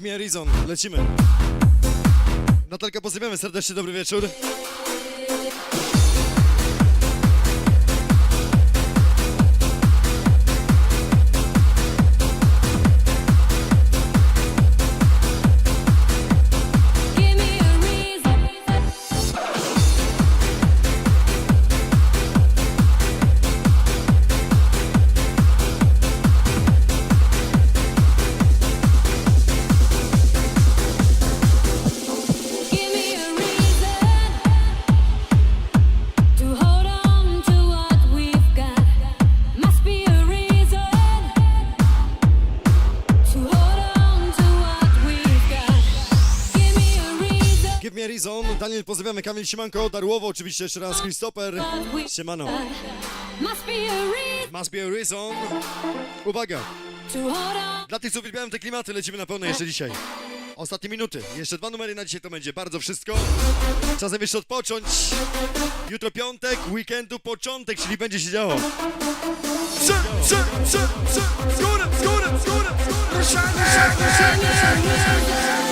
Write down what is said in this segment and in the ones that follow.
me a reason. Lecimy. Natalka, pozdrawiamy serdecznie, dobry wieczór. Daniel, pozdrawiamy. Kamil Siemanko, Darłowo, oczywiście jeszcze raz Christopher. Siemano. Must be a reason. Uwaga. Dla tych, co uwielbiają te klimaty, lecimy na pełno jeszcze dzisiaj. Ostatnie minuty. Jeszcze dwa numery na dzisiaj to będzie bardzo wszystko. Czasem jeszcze odpocząć. Jutro piątek, weekendu początek, czyli będzie się działo. Prze, prze, z górę, z górę, z.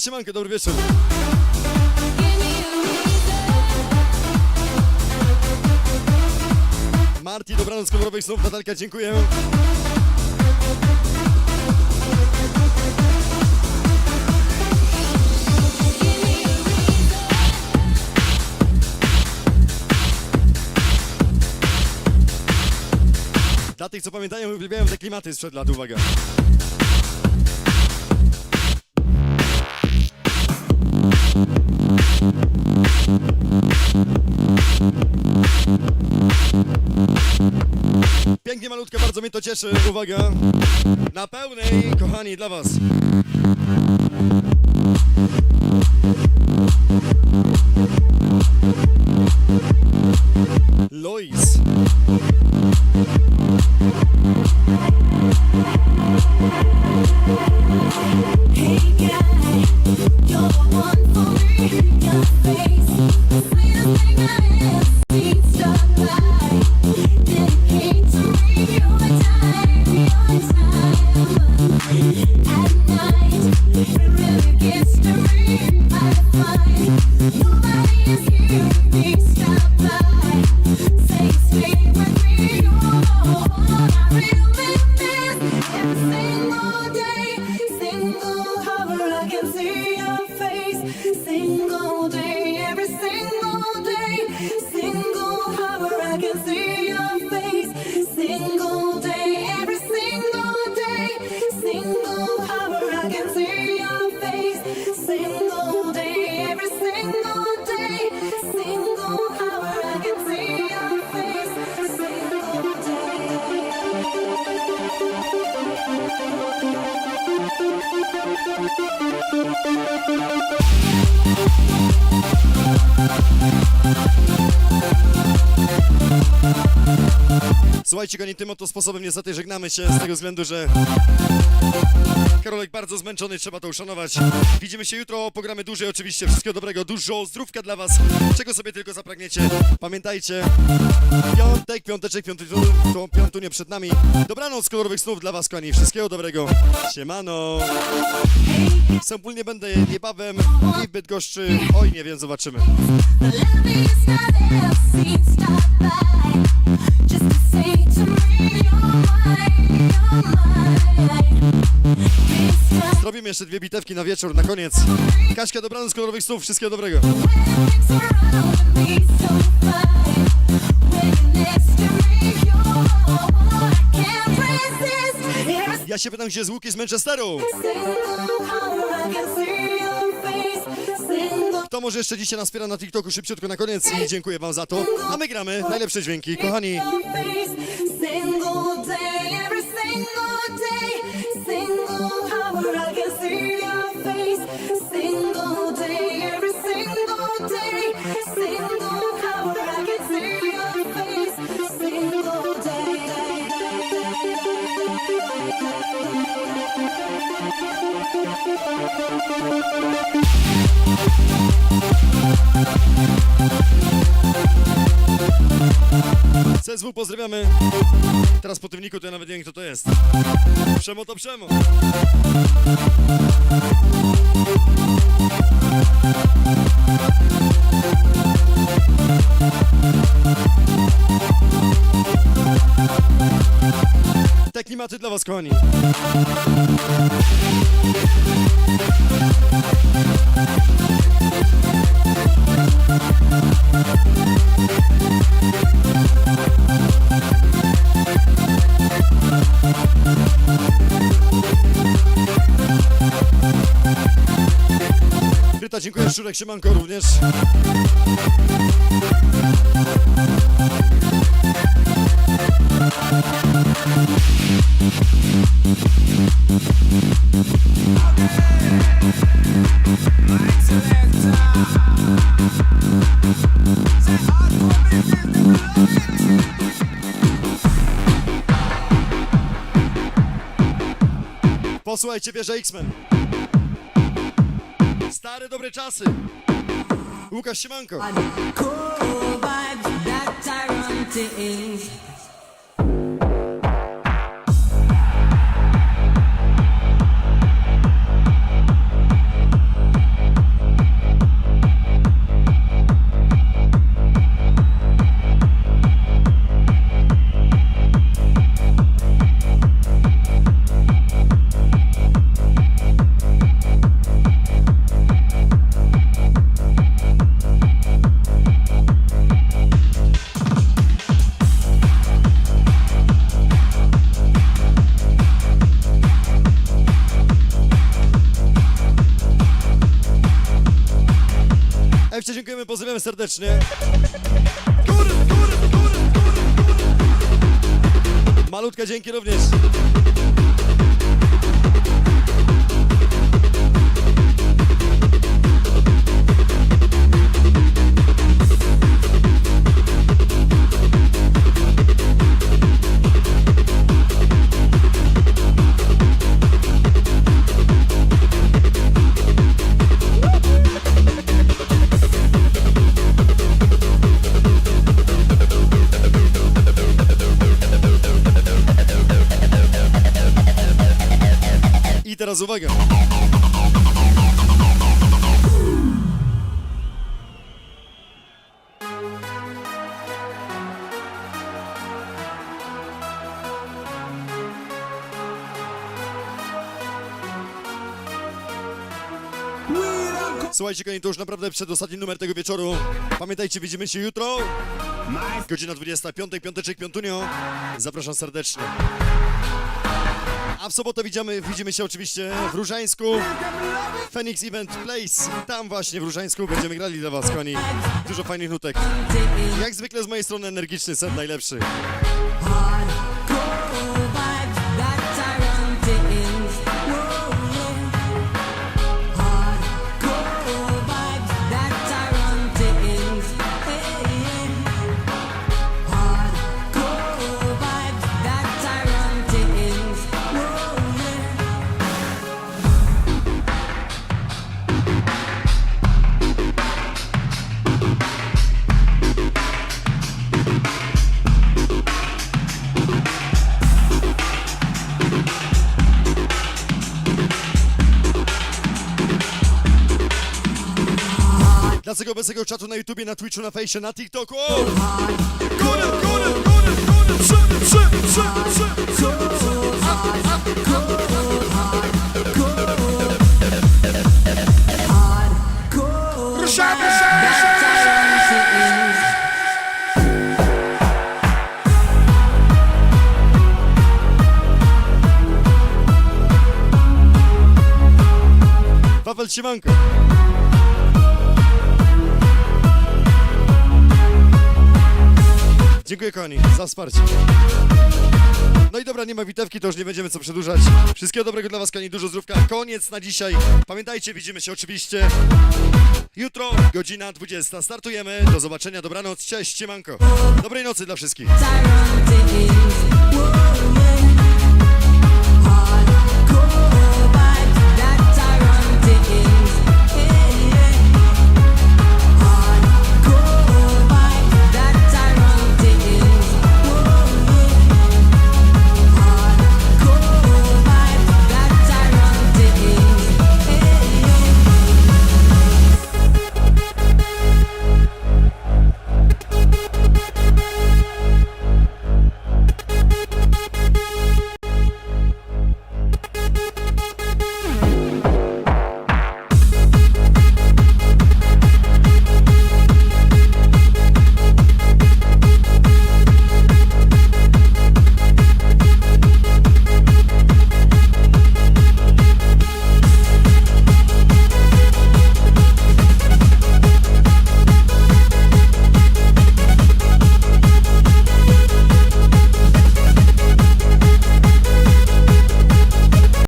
Malutka siemanka, dobry wieczór. Marti, dobranoc, kolorowych snów. Natalka, dziękuję. Dla tych, co pamiętają uwielbiają te klimaty sprzed lat, uwaga. Malutkie, bardzo mnie to cieszy. Uwaga. Na pełnej, kochani, dla was. Lois. you, you. Słuchajcie, kochani, tym oto sposobem niestety żegnamy się z tego względu, że Karolek bardzo zmęczony, trzeba to uszanować. Widzimy się jutro, pogramy dłużej oczywiście. Wszystkiego dobrego, dużo zdrówka dla was, czego sobie tylko zapragniecie. Pamiętajcie, piątek, piąteczek, piątek, to piątunie przed nami. Dobranoc, kolorowych snów dla was, kochani. Wszystkiego dobrego. Siemano. Wspólnie będę niebawem i w Bydgoszczy. Oj, nie wiem, zobaczymy. Zrobimy jeszcze dwie bitewki na wieczór, na koniec. Kaśka, dobranoc, kolorowych snów. Wszystkiego dobrego. to Ja się pytam, gdzie jest Łuki z Manchesteru? Kto może jeszcze dzisiaj nas wspiera na TikToku szybciutko na koniec i dziękuję wam za to. A my gramy najlepsze dźwięki. Kochani, CSW pozdrawiamy. Teraz po tym niku to ja nawet nie wiem kto to jest. Przemo to Przemo. Thank you. Was kochani. Kryta, dziękuję, Szczurek, siemanko również. Posłuchajcie, wieża X-Men. Stare, dobre czasy. Łukasz Siemanko. Serdecznie. Malutka dzięki również. Teraz uwaga. Słuchajcie, kochani, to już naprawdę przedostatni numer tego wieczoru. Pamiętajcie, widzimy się jutro. Godzina 25, piąteczek, piątunio. Zapraszam serdecznie. A w sobotę widzimy, widzimy się oczywiście w Różańsku. Phoenix Event Place. Tam właśnie w Różańsku będziemy grali dla was, kochani. Dużo fajnych nutek. Jak zwykle z mojej strony energiczny set najlepszy. Tego obecnego czatu na YouTubie, na Twitchu, na Fejsie, na TikToku. Góry, góry, góry, góry, przemy, przemy, przemy, przemy. Wawel Siemanko. Dziękuję kochani za wsparcie. No i dobra, nie ma witewki, to już nie będziemy co przedłużać. Wszystkiego dobrego dla was, kochani, dużo zdrówka. Koniec na dzisiaj. Pamiętajcie, widzimy się oczywiście jutro, godzina 20. Startujemy. Do zobaczenia, dobranoc, cześć, siemanko. Dobrej nocy dla wszystkich.